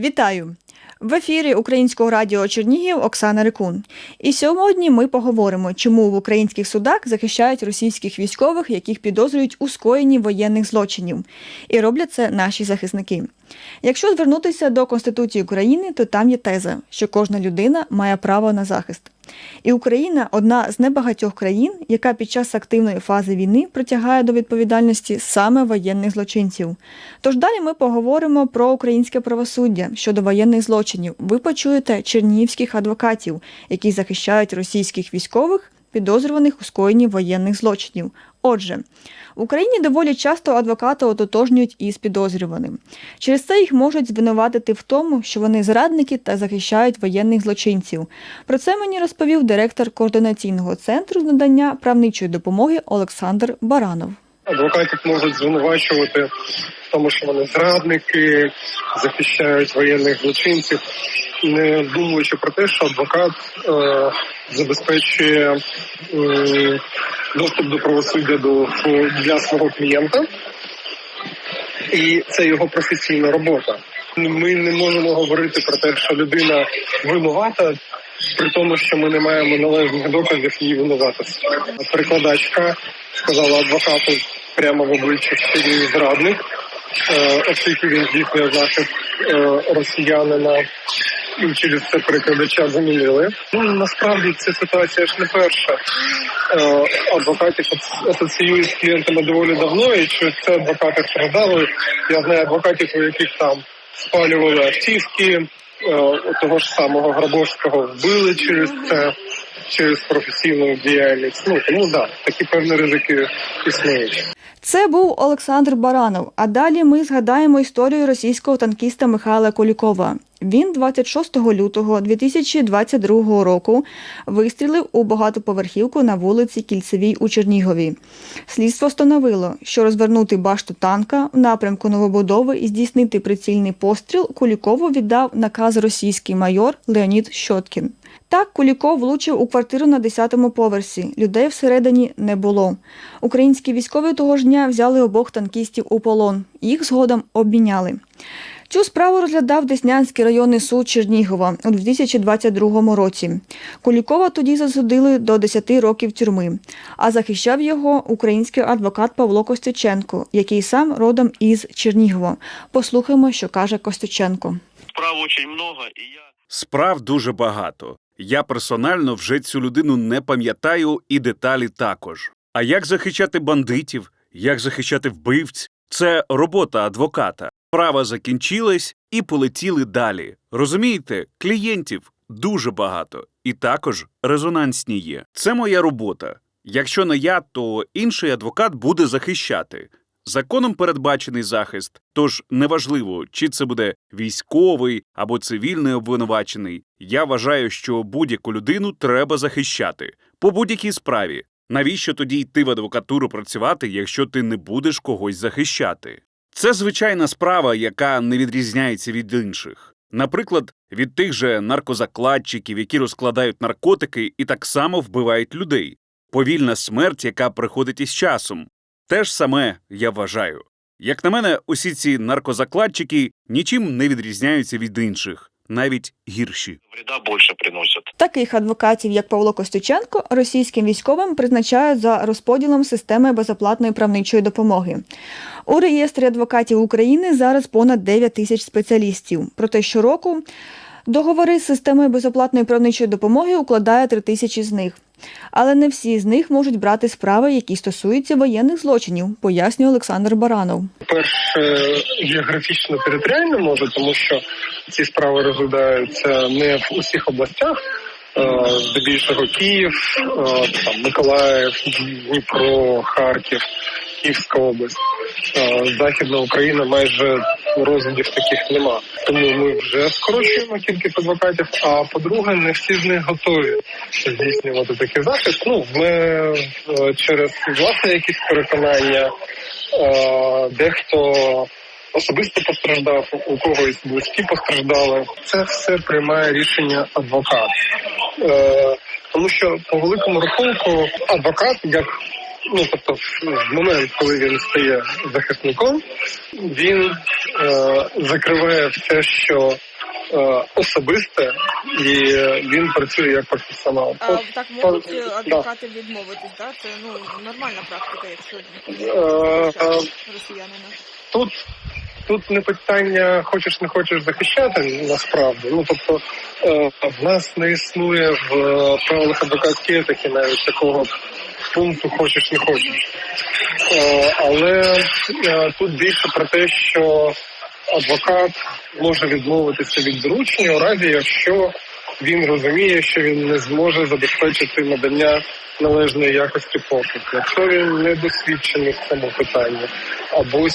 Вітаю! В ефірі Українського радіо Чернігів Оксана Рикун. І сьогодні ми поговоримо, чому в українських судах захищають російських військових, яких підозрюють у скоєнні воєнних злочинів. І роблять це наші захисники. Якщо звернутися до Конституції України, то там є теза, що кожна людина має право на захист. І Україна одна з небагатьох країн, яка під час активної фази війни притягає до відповідальності саме воєнних злочинців. Тож далі ми поговоримо про українське правосуддя щодо воєнних злочинів. Ви почуєте чернігівських адвокатів, які захищають російських військових, підозрюваних у скоєнні воєнних злочинів. Отже, в Україні доволі часто адвокати ототожнюють із підозрюваним. Через це їх можуть звинуватити в тому, що вони зрадники та захищають воєнних злочинців. Про це мені розповів директор координаційного центру з надання правничої допомоги Олександр Баранов. Адвокатів можуть звинувачувати тому, що вони зрадники, захищають воєнних злочинців, не думаючи про те, що адвокат е, забезпечує е, доступ до правосуддя до для свого клієнта, і це його професійна робота. Ми не можемо говорити про те, що людина винувата. При тому, що ми не маємо належних доказів її винуватості. Перекладачка сказала адвокату прямо в обличчя, що він зрадник, оскільки він здійснює захист е, росіянина і через це перекладача замінили. Ну насправді ця ситуація ж не перша. Е, адвокатів асоціюють з клієнтами доволі давно, і через це адвокати страждали. Я знаю адвокатів, у яких там спалювали автівки. Того ж самого Грабовського вбили через це, через професійну діяльність. Ну тому да, такі певні ризики існують. Це був Олександр Баранов. А далі ми згадаємо історію російського танкіста Михайла Кулікова. Він 26 лютого 2022 року вистрілив у багатоповерхівку на вулиці Кільцевій у Чернігові. Слідство встановило, що розвернути башту танка в напрямку новобудови і здійснити прицільний постріл Кулікову віддав наказ російський майор Леонід Щоткін. Так, Куліков влучив у квартиру на 10-му поверсі. Людей всередині не було. Українські військові того ж дня взяли обох танкістів у полон. Їх згодом обміняли. Цю справу розглядав Деснянський районний суд Чернігова у 2022 році. Кулікова тоді засудили до 10 років тюрми, а захищав його український адвокат Павло Костюченко, який сам родом із Чернігова. Послухаємо, що каже Костюченко. Справ дуже багато, Справ дуже багато. Я персонально вже цю людину не пам'ятаю і деталі також. А як захищати бандитів, як захищати вбивць це робота адвоката. Справа закінчилась і полетіли далі. Розумієте, клієнтів дуже багато, і також резонансні є. Це моя робота. Якщо не я, то інший адвокат буде захищати. Законом передбачений захист, тож неважливо, чи це буде військовий або цивільний обвинувачений. Я вважаю, що будь-яку людину треба захищати по будь-якій справі. Навіщо тоді йти в адвокатуру працювати, якщо ти не будеш когось захищати? Це звичайна справа, яка не відрізняється від інших. Наприклад, від тих же наркозакладчиків, які розкладають наркотики і так само вбивають людей, повільна смерть, яка приходить із часом. Те ж саме я вважаю. Як на мене, усі ці наркозакладчики нічим не відрізняються від інших, навіть гірші. вреда більше приносять. Таких адвокатів, як Павло Костюченко, російським військовим призначають за розподілом системи безоплатної правничої допомоги. У реєстрі адвокатів України зараз понад 9 тисяч спеціалістів. Проте щороку договори з системою безоплатної правничої допомоги укладає 3 тисячі з них. Але не всі з них можуть брати справи, які стосуються воєнних злочинів, пояснює Олександр Баранов. Перше географічно територіально може, тому що ці справи розглядаються не в усіх областях. Здебільшого Київ, там Миколаїв, Дніпро, Харків, Київська область, Західна Україна майже розглядів таких нема. Тому ми вже скорочуємо кількість адвокатів. А по-друге, не всі з них готові здійснювати такий захист. Ну ми через власне якісь переконання, дехто. Особисто постраждав, у когось близькі постраждали. Це все приймає рішення адвокат, е, тому що по великому рахунку адвокат, як ну тобто, в момент, коли він стає захисником, він е, закриває все, що е, особисте, і він працює як професіонал. А так можуть, е, адвокати відмовитись, так? Це ну нормальна практика, якщо Е, е, росіянина. тут тут не питання хочеш не хочеш захищати насправді. Ну тобто е, в нас не існує в е, правилах адвокатської етики навіть такого пункту хочеш не хочеш. Е, але е, тут більше про те, що адвокат може відмовитися від доручення у разі, якщо він розуміє, що він не зможе забезпечити надання належної якості послуг. Якщо він не досвідчений в цьому питанні, або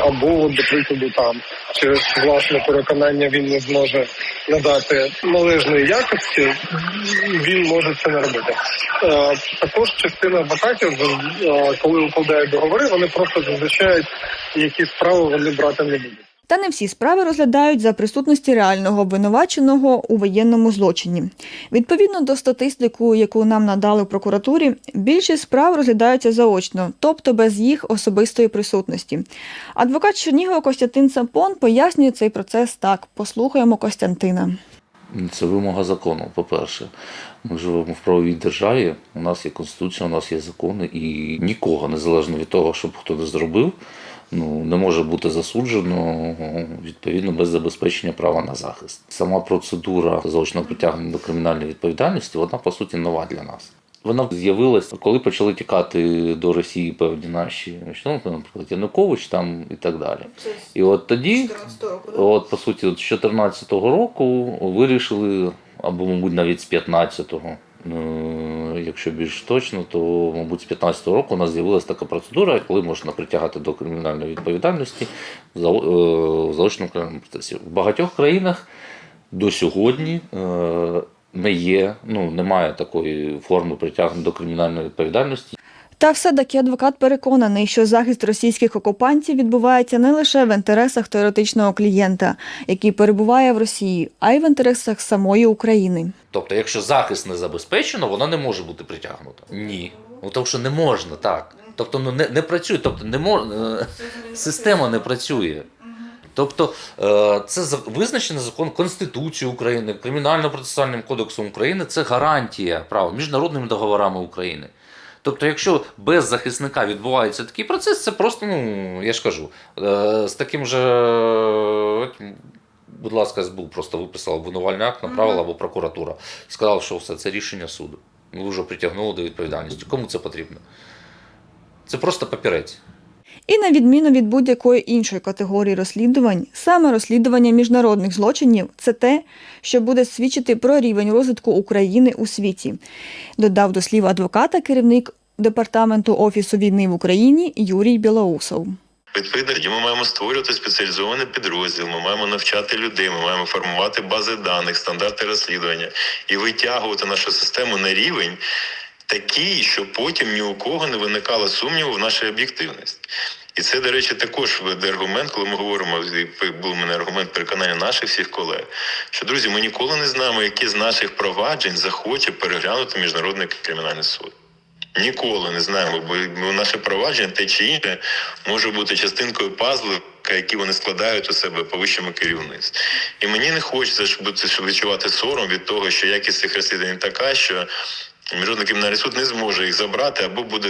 або до прикладу там через власне переконання він не зможе надати належної якості, він може це не робити. Е, Також частина адвокатів, е, коли укладають договори, вони просто зазначають, які справи вони брати не будуть. Та не всі справи розглядають за присутності реального обвинуваченого у воєнному злочині. Відповідно до статистику, яку нам надали в прокуратурі, більшість справ розглядаються заочно, тобто без їх особистої присутності. Адвокат Чернігова Костянтин Сапон пояснює цей процес так. Послухаємо Костянтина. Це вимога закону, по-перше. Ми живемо в правовій державі, у нас є конституція, у нас є закони, і нікого, незалежно від того, що б хто не зробив, ну, не може бути засуджено відповідно без забезпечення права на захист. Сама процедура заочного притягнення до кримінальної відповідальності, вона по суті нова для нас. Вона з'явилася, коли почали тікати до Росії певні наші, ну, наприклад, Янукович там і так далі. І от тоді От, по суті, от з 14-го року вирішили, або, мабуть, навіть з 15-го, е, якщо більш точно, то, мабуть, з 15-го року у нас з'явилася така процедура, коли можна притягати до кримінальної відповідальності в е, заочному кримінальному процесі. В багатьох країнах до сьогодні е, не є, ну, немає такої форми притягнення до кримінальної відповідальності. Та все-таки адвокат переконаний, що захист російських окупантів відбувається не лише в інтересах теоретичного клієнта, який перебуває в Росії, а й в інтересах самої України. Тобто, якщо захист не забезпечено, вона не може бути притягнута. Ні. Ну тому що не можна так. Тобто, ну не, не працює, тобто не мож... е, система не працює. Тобто е, це визначено закон Конституцією України, Кримінально-процесуальним кодексом України це гарантія права міжнародними договорами України. Тобто, якщо без захисника відбувається такий процес, це просто, ну я ж кажу, е, з таким же, будь ласка, СБУ просто виписав обвинувальний акт, направила або прокуратура і сказала, що все це рішення суду. Ми вже притягнули до відповідальності. Кому це потрібно? Це просто папірець. І на відміну від будь-якої іншої категорії розслідувань, саме розслідування міжнародних злочинів це те, що буде свідчити про рівень розвитку України у світі, додав до слів адвоката керівник департаменту Офісу війни в Україні Юрій Білоусов. Відповідно, ми маємо створювати спеціалізований підрозділ, ми маємо навчати людей, ми маємо формувати бази даних, стандарти розслідування і витягувати нашу систему на рівень такий, щоб потім ні у кого не виникало сумніву в нашій об'єктивності. І це, до речі, також веде аргумент, коли ми говоримо, був мене аргумент переконання наших всіх колег, що друзі, ми ніколи не знаємо, які з наших проваджень захоче переглянути міжнародний кримінальний суд. Ніколи не знаємо, бо наше провадження те чи інше може бути частинкою пазлу, які вони складають у себе по вищому керівництві. І мені не хочеться, щоб відчувати сором від того, що якість цих розслідувань така, що Міжнародний кримінальний суд не зможе їх забрати або буде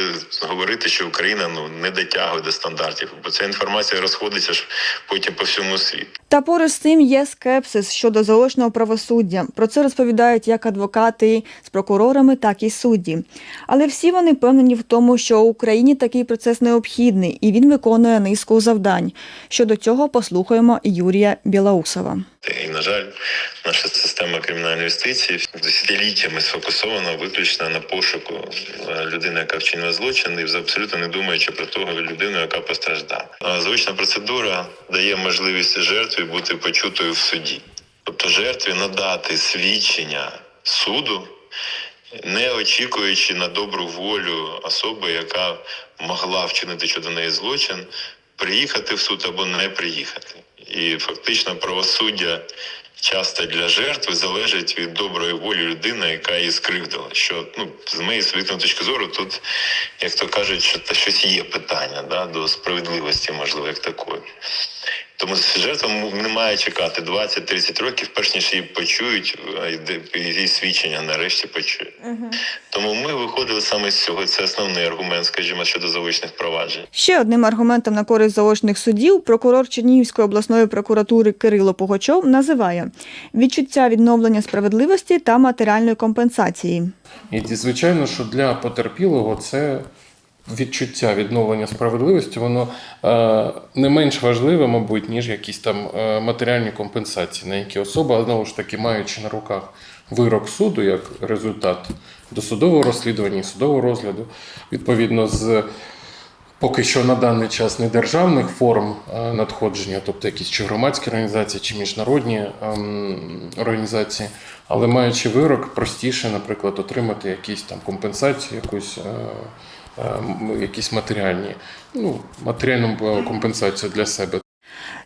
говорити, що Україна ну не дотягує до стандартів, бо ця інформація розходиться ж потім по всьому світу. Та поруч з цим є скепсис щодо заочного правосуддя. Про це розповідають як адвокати з прокурорами, так і судді. Але всі вони впевнені в тому, що в Україні такий процес необхідний і він виконує низку завдань. Щодо цього послухаємо Юрія Білоусова. На жаль, наша система кримінальної юстиції десятиліттями сфокусована виключно на пошуку е, людини, яка вчинила злочин, і абсолютно не думаючи про того людину, яка постраждала. Звична процедура дає можливість жертві бути почутою в суді, тобто жертві надати свідчення суду. Не очікуючи на добру волю особи, яка могла вчинити щодо неї злочин, приїхати в суд або не приїхати. І фактично правосуддя часто для жертви залежить від доброї волі людини, яка її скривдила. Що ну з моєї суб'єктивної точки зору, тут, як то кажуть, що та щось є питання да, до справедливості, можливо, як такої. Тому жертва не має чекати 20-30 років, перш ніж її почують, е, її свідчення нарешті почують. Тому ми виходили саме з цього. Це основний аргумент, скажімо, щодо заочних проваджень. Ще одним аргументом на користь заочних судів прокурор Чернігівської обласної прокуратури Кирило Пугачов називає відчуття відновлення справедливості та матеріальної компенсації. І звичайно, що для потерпілого це відчуття відновлення справедливості, воно е, не менш важливе, мабуть, ніж якісь там е, матеріальні компенсації, на які особа, знову ж таки, маючи на руках вирок суду як результат досудового розслідування і судового розгляду, відповідно з. Поки що на даний час не державних форм е, надходження, тобто якісь чи громадські організації, чи міжнародні ем, організації, але маючи вирок, простіше, наприклад, отримати якісь там компенсацію, якусь, якісь матеріальні, ну, матеріальну е, компенсацію для себе.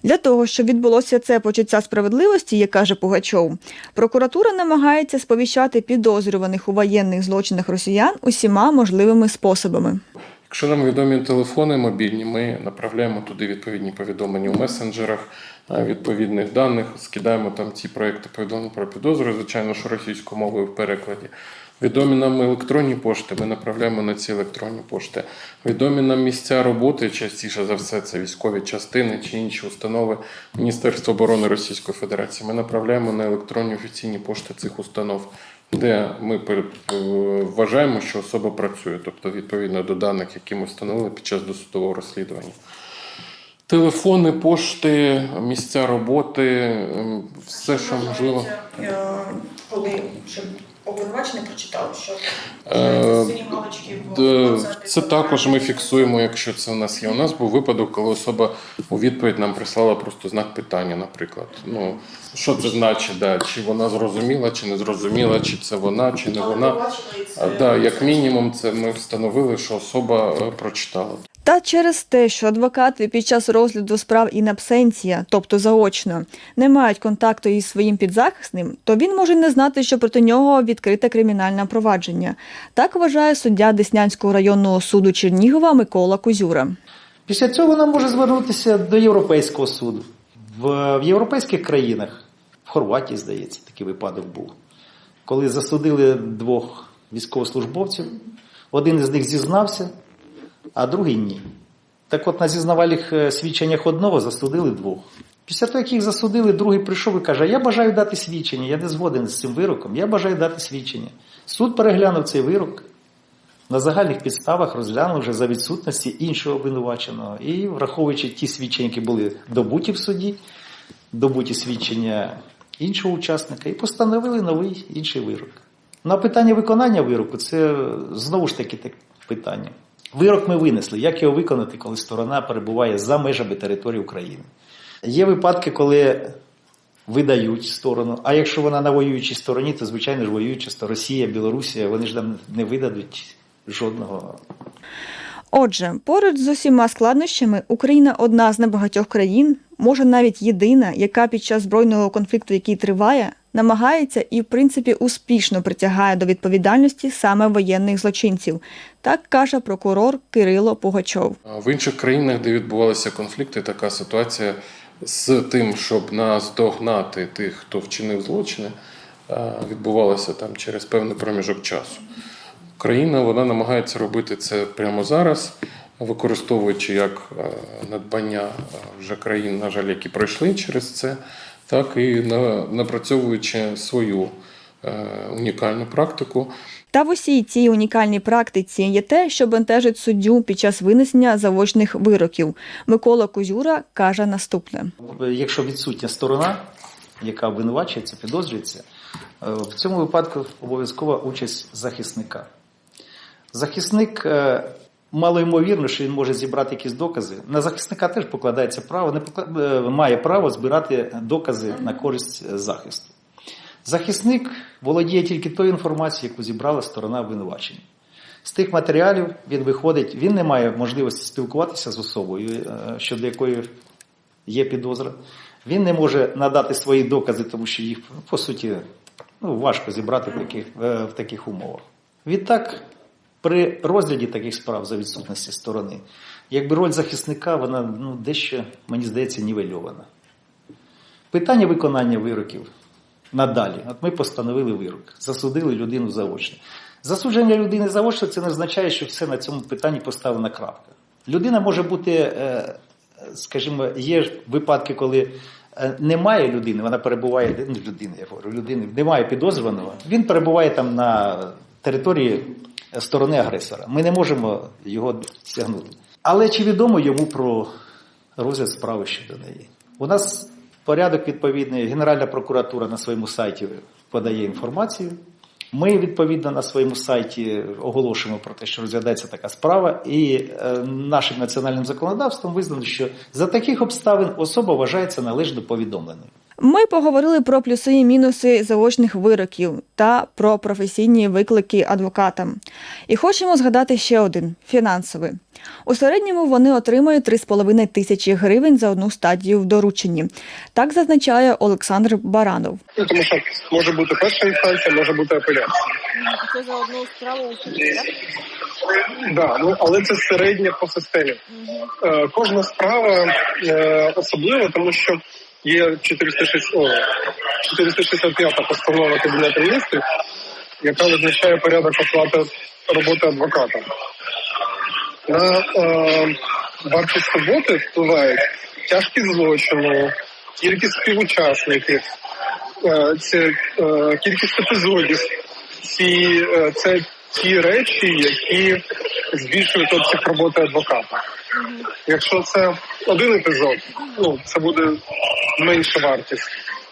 Для того, щоб відбулося це почуття справедливості, як каже Пугачов, прокуратура намагається сповіщати підозрюваних у воєнних злочинах росіян усіма можливими способами. Якщо нам відомі телефони мобільні, ми направляємо туди відповідні повідомлення у месенджерах відповідних даних, скидаємо там ці проекти повідомлень про підозру, звичайно, що російською мовою в перекладі. Відомі нам електронні пошти, ми направляємо на ці електронні пошти. Відомі нам місця роботи, частіше за все, це військові частини чи інші установи Міністерства оборони Російської Федерації. Ми направляємо на електронні офіційні пошти цих установ, де ми е, вважаємо, що особа працює, тобто відповідно до даних, які ми встановили під час досудового розслідування. Телефони, пошти, місця роботи, ем, все, що можливо. Коли обвинувачений прочитав, що Е, Д- Це також ми фіксуємо, якщо це у нас є. У нас був випадок, коли особа у відповідь нам прислала просто знак питання, наприклад. Ну, що це значить? Да? Чи вона зрозуміла, чи не зрозуміла, чи це вона, чи не вона. А, да, як мінімум, це ми встановили, що особа е, прочитала. Та через те, що адвокати під час розгляду справ in absentia, тобто заочно, не мають контакту із своїм підзахисним, то він може не знати, що проти нього відкрите кримінальне провадження. Так вважає суддя Деснянського районного суду Чернігова Микола Кузюра. Після цього вона може звернутися до Європейського суду. В, в європейських країнах, в Хорватії, здається, такий випадок був, коли засудили двох військовослужбовців, один із них зізнався, а другий ні. Так от на зізнавальних е, свідченнях одного засудили двох. Після того, як їх засудили, другий прийшов і каже: Я бажаю дати свідчення, я не згоден з цим вироком, я бажаю дати свідчення. Суд переглянув цей вирок, на загальних підставах розглянув вже за відсутності іншого обвинуваченого. І враховуючи ті свідчення, які були добуті в суді, добуті свідчення іншого учасника, і постановили новий інший вирок. На питання виконання вироку це знову ж таки таке питання. Вирок ми винесли. Як його виконати, коли сторона перебуває за межами території України? Є випадки, коли видають сторону, а якщо вона на воюючій стороні, то звичайно ж воююча Росія, Білорусія, вони ж нам не видадуть жодного Отже, поруч з усіма складнощами Україна одна з небагатьох країн, може навіть єдина, яка під час збройного конфлікту, який триває, намагається і, в принципі, успішно притягає до відповідальності саме воєнних злочинців. Так каже прокурор Кирило Пугачов. В інших країнах, де відбувалися конфлікти, така ситуація з тим, щоб наздогнати тих, хто вчинив злочини, відбувалася там через певний проміжок часу. Україна вона намагається робити це прямо зараз, використовуючи як надбання вже країн, на жаль, які пройшли через це, так і на- напрацьовуючи свою е, унікальну практику. Та в усій цій унікальній практиці є те, що бентежить суддю під час винесення заочних вироків. Микола Кузюра каже наступне. Якщо відсутня сторона, яка обвинувачується, підозрюється, е, в цьому випадку обов'язкова участь захисника. Захисник е, мало ймовірно, що він може зібрати якісь докази. На захисника теж покладається право, не покла- е, має право збирати докази на користь е, захисту. Захисник володіє тільки тою інформацією, яку зібрала сторона обвинувачення. З тих матеріалів він виходить, він не має можливості спілкуватися з особою, е, щодо якої є підозра. Він не може надати свої докази, тому що їх, по суті, ну, важко зібрати в таких, в таких умовах. Відтак, при розгляді таких справ за відсутності сторони, якби роль захисника, вона ну, дещо, мені здається, нівельована. Питання виконання вироків надалі. От ми постановили вирок, засудили людину заочно. Засудження людини заочно це не означає, що все на цьому питанні поставлена крапка. Людина може бути, е, скажімо, є випадки, коли е, немає людини, вона перебуває, ну, людини, я говорю, людини, немає підозрюваного, він перебуває там на території сторони агресора. Ми не можемо його стягнути. Але чи відомо йому про розгляд справи щодо неї? У нас порядок відповідний, Генеральна прокуратура на своєму сайті подає інформацію. Ми відповідно на своєму сайті оголошуємо про те, що розглядається така справа, і е, нашим національним законодавством визнано, що за таких обставин особа вважається належно повідомленою. Ми поговорили про плюси і мінуси заочних вироків та про професійні виклики адвокатам. І хочемо згадати ще один фінансовий. У середньому вони отримують 3,5 тисячі гривень за одну стадію в дорученні. Так зазначає Олександр Баранов. Ну, тому що може бути перша інстанція, може бути апеляція. Це за одну справу у Да, ну але це середня по системі. Е, кожна справа е, особлива, тому що є 406, о, 465 постанова Кабінету міністрів, яка визначає порядок оплати роботи адвоката. На е, вартість роботи впливають тяжкість злочину, кількість співучасників, е, це е, кількість епізодів. Ці, е, це ті речі, які збільшують обсяг роботи адвоката. Якщо це один епізод, ну це буде менша вартість.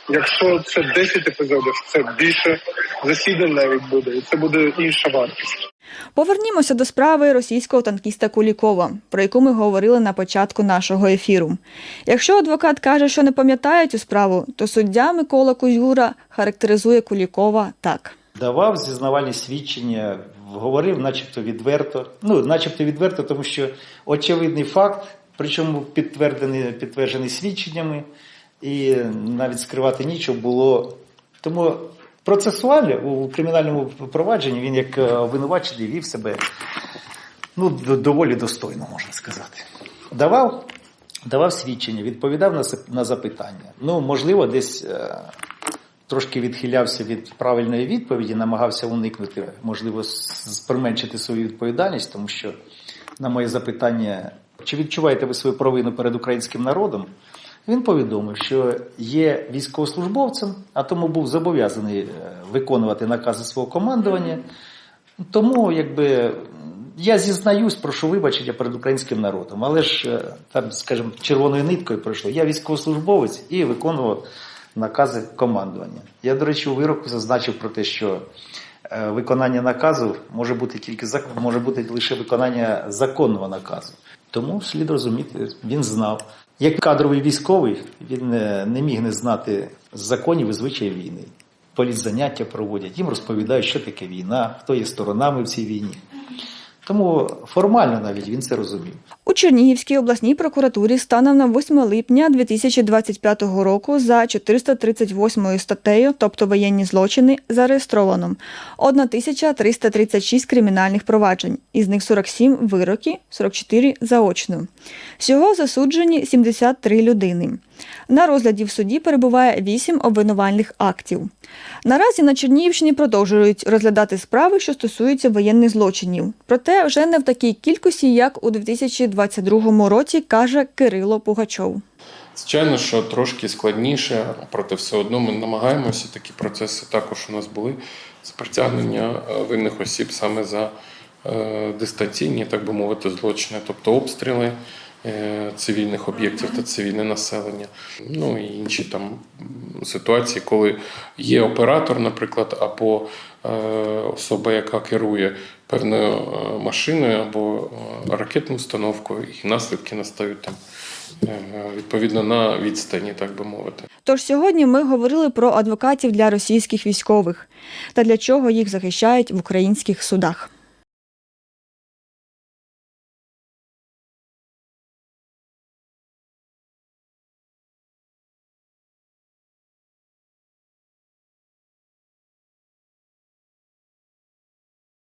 Якщо це 10 епізодів, це більше засідань навіть буде, і це буде інша вартість. Повернімося до справи російського танкіста Кулікова, про яку ми говорили на початку нашого ефіру. Якщо адвокат каже, що не пам'ятає цю справу, то суддя Микола Кузюра характеризує Кулікова так. Давав зізнавальні свідчення, говорив, начебто відверто. Ну, начебто відверто, тому що очевидний факт, причому підтверджений, підтверджений свідченнями, і навіть скривати нічого було. Тому процесуально у кримінальному провадженні він як е, обвинувачений вів себе ну, доволі достойно, можна сказати. Давав, давав свідчення, відповідав на, на запитання. Ну, можливо, десь. Трошки відхилявся від правильної відповіді, намагався уникнути, можливо, применшити свою відповідальність, тому що на моє запитання, чи відчуваєте ви свою провину перед українським народом, він повідомив, що є військовослужбовцем, а тому був зобов'язаний е, виконувати накази свого командування. Тому, якби я зізнаюсь, прошу вибачення перед українським народом, але ж е, там, скажімо, червоною ниткою пройшло. Я військовослужбовець і виконував накази командування. Я, до речі, у вироку зазначив про те, що е, виконання наказу може бути тільки може бути лише виконання законного наказу. Тому слід розуміти, він знав. Як кадровий військовий, він е, не міг не знати законів і звичаїв війни. Політзаняття проводять, їм розповідають, що таке війна, хто є сторонами в цій війні. Тому формально навіть він це розумів. У Чернігівській обласній прокуратурі станом на 8 липня 2025 року за 438 статтею, тобто воєнні злочини, зареєстровано 1336 кримінальних проваджень, із них 47 вироки, 44 заочно. Всього засуджені 73 людини. На розгляді в суді перебуває 8 обвинувальних актів. Наразі на Чернігівщині продовжують розглядати справи, що стосуються воєнних злочинів. Проте вже не в такій кількості, як у 2022 році, каже Кирило Пугачов. Звичайно, що трошки складніше, проте все одно ми намагаємося. Такі процеси також у нас були з притягнення е, винних осіб саме за е, дистанційні, так би мовити, злочини, тобто обстріли цивільних об'єктів та цивільне населення. Ну і інші там ситуації, коли є оператор, наприклад, або е, особа, яка керує певною е, машиною або е, ракетною установкою, і наслідки настають там е, відповідно на відстані, так би мовити. Тож сьогодні ми говорили про адвокатів для російських військових та для чого їх захищають в українських судах.